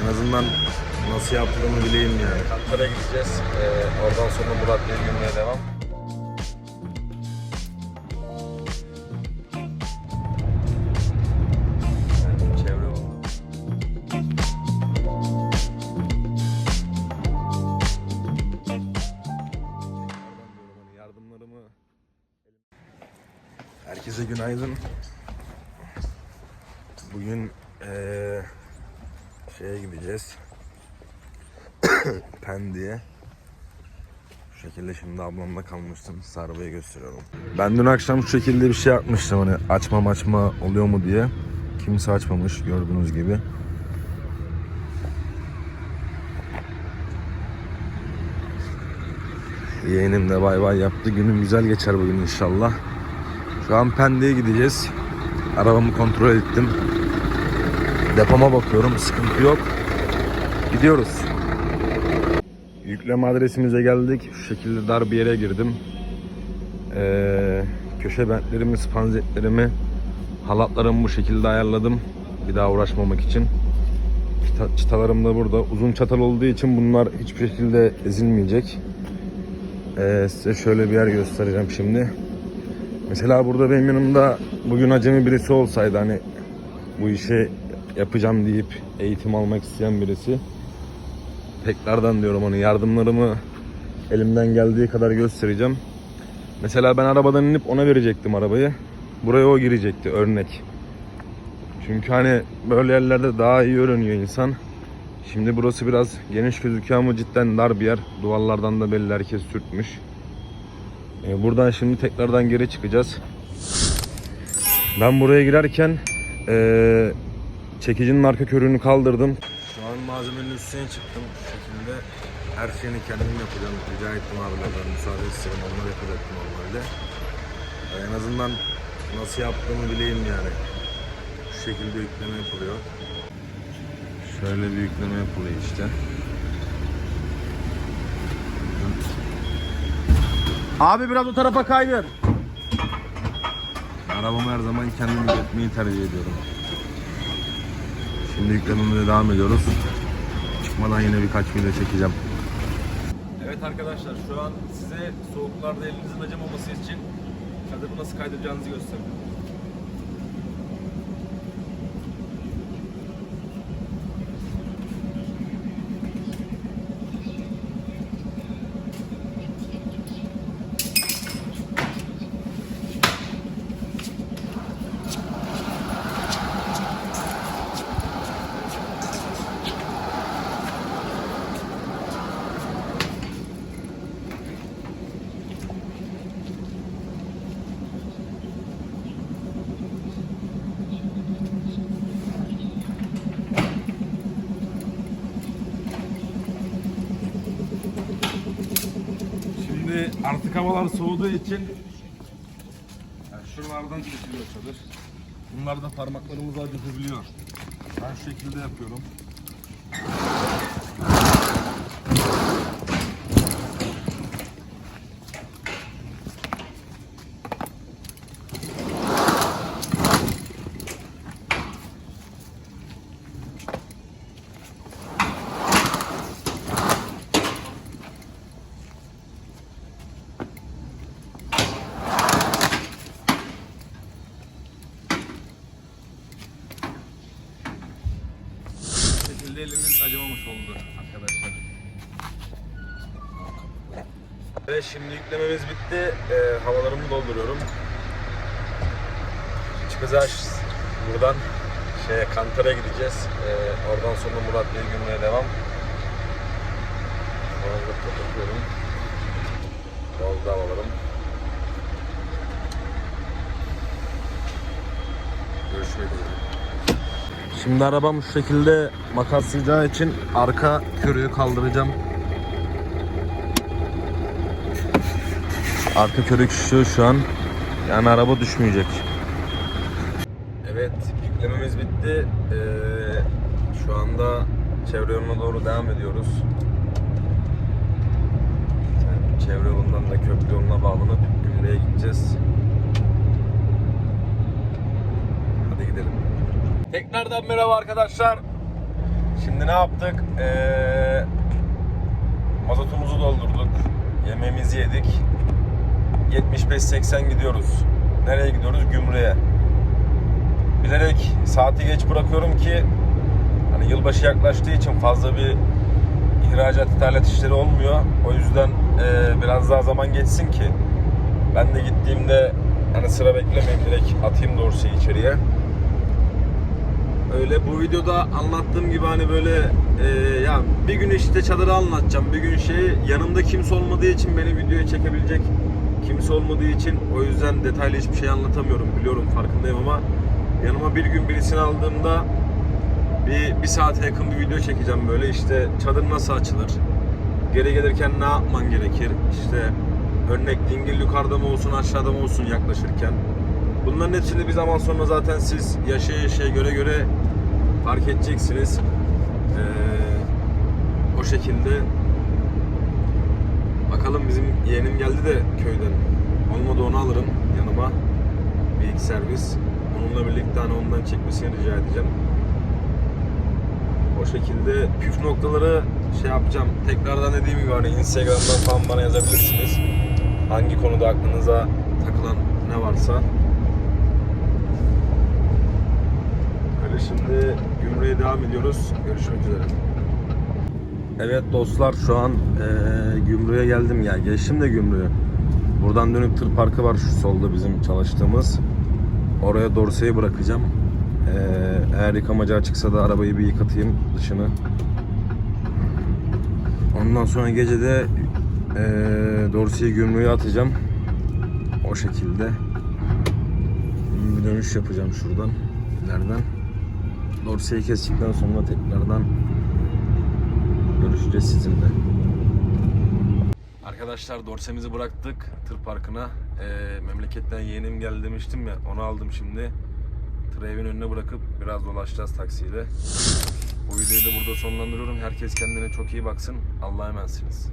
En azından nasıl yaptığımı bileyim yani. Kantar'a gideceğiz. Ee, oradan sonra Murat Bey günlüğe devam. Herkese günaydın. Bugün eee şeye gideceğiz. Pendik'e. Şu şekilde şimdi ablamla kalmıştım. Size arabayı gösteriyorum. Ben dün akşam şu şekilde bir şey yapmıştım hani açma açma oluyor mu diye. Kimse açmamış gördüğünüz gibi. Yeğenim de bay bay yaptı. Günüm güzel geçer bugün inşallah. Şu an Pendik'e gideceğiz. Arabamı kontrol ettim. Depoma bakıyorum. Sıkıntı yok. Gidiyoruz. Yükleme adresimize geldik. Şu şekilde dar bir yere girdim. Ee, köşe bentlerimi, spanzetlerimi, halatlarımı bu şekilde ayarladım. Bir daha uğraşmamak için. Çıta- Çıtalarım da burada. Uzun çatal olduğu için bunlar hiçbir şekilde ezilmeyecek. Ee, size şöyle bir yer göstereceğim şimdi. Mesela burada benim yanımda bugün acemi birisi olsaydı hani bu işi yapacağım deyip eğitim almak isteyen birisi tekrardan diyorum hani yardımlarımı elimden geldiği kadar göstereceğim. Mesela ben arabadan inip ona verecektim arabayı. Buraya o girecekti örnek. Çünkü hani böyle yerlerde daha iyi öğreniyor insan. Şimdi burası biraz geniş gözüküyor ama cidden dar bir yer. Duvarlardan da belli herkes sürtmüş. Ee, Buradan şimdi tekrardan geri çıkacağız. Ben buraya girerken eee, çekicinin arka körüğünü kaldırdım. Şu an malzemenin üstüne çıktım. Bu şekilde her şeyini kendim yapacağım. Rica ettim abilerden müsaade istedim. Onlar yapacaktı normalde. Ee, En azından nasıl yaptığımı bileyim yani. Şu şekilde yükleme yapılıyor. Şöyle bir yükleme yapılıyor işte. Abi biraz o tarafa kaydır. Arabamı her zaman kendim yükletmeyi tercih ediyorum. Şimdi yüklememize devam ediyoruz. Çıkmadan yine birkaç video çekeceğim. Evet arkadaşlar şu an size soğuklarda elinizin acımaması için çadırı nasıl kaydıracağınızı göstereceğim. Şimdi artık havalar soğuduğu için yani şuralardan kesiliyor çadır. Bunlar da parmaklarımızı acıtabiliyor. Ben şu şekilde yapıyorum. Bu şekilde elimiz acımamış oldu arkadaşlar. Evet şimdi yüklememiz bitti. Ee, havalarımı dolduruyorum. Çıkacağız buradan şeye Kantar'a gideceğiz. Ee, oradan sonra Murat Bey günlüğe devam. Sonra da kapatıyorum. Doldu havalarım. Görüşmek üzere. Şimdi arabam şu şekilde makaslayacağı için arka körüğü kaldıracağım. Arka körük şişiyor şu an. Yani araba düşmeyecek. Evet yüklememiz bitti. Ee, şu anda çevre yoluna doğru devam ediyoruz. Yani çevre yolundan da köprü yoluna bağlanıp Gümrüğe gideceğiz. Tekrardan merhaba arkadaşlar. Şimdi ne yaptık? Ee, mazotumuzu doldurduk. Yemeğimizi yedik. 75-80 gidiyoruz. Nereye gidiyoruz? Gümrüğe. Bilerek saati geç bırakıyorum ki hani yılbaşı yaklaştığı için fazla bir ihracat ithalat işleri olmuyor. O yüzden e, biraz daha zaman geçsin ki ben de gittiğimde hani sıra beklemeyeyim direkt atayım dorseyi içeriye. Öyle bu videoda anlattığım gibi hani böyle e, ya bir gün işte çadırı anlatacağım. Bir gün şey yanımda kimse olmadığı için beni videoya çekebilecek kimse olmadığı için o yüzden detaylı hiçbir şey anlatamıyorum. Biliyorum farkındayım ama yanıma bir gün birisini aldığımda bir, bir saate yakın bir video çekeceğim böyle işte çadır nasıl açılır geri gelirken ne yapman gerekir işte örnek dingil yukarıda mı olsun aşağıda mı olsun yaklaşırken bunların hepsini bir zaman sonra zaten siz yaşaya yaşaya göre göre fark edeceksiniz Ee, o şekilde bakalım bizim yeğenim geldi de köyden olmadı onu alırım yanıma bir iki servis onunla birlikte hani ondan çekmesini rica edeceğim o şekilde püf noktaları şey yapacağım. Tekrardan dediğim gibi hani Instagram'dan falan bana yazabilirsiniz. Hangi konuda aklınıza takılan ne varsa. Öyle şimdi gümrüğe devam ediyoruz. Görüşmek üzere. Evet dostlar şu an eee gümrüğe geldim ya. Geçtim de gümrüğü. Buradan dönüp tır parkı var şu solda bizim çalıştığımız. Oraya dorseyi bırakacağım. Ee, eğer yıkamaca açıksa da arabayı bir yıkatayım dışını. Ondan sonra gece de e, dorseyi gümrüğe atacağım. O şekilde. Bir dönüş yapacağım şuradan. ileriden. Dorseyi kestikten sonra tekrardan görüşeceğiz sizinle. Arkadaşlar dorsemizi bıraktık tır parkına. Ee, memleketten yeğenim geldi demiştim ya onu aldım şimdi. Tırı evin önüne bırakıp biraz dolaşacağız taksiyle. Bu videoyu da burada sonlandırıyorum. Herkes kendine çok iyi baksın. Allah'a emanetsiniz.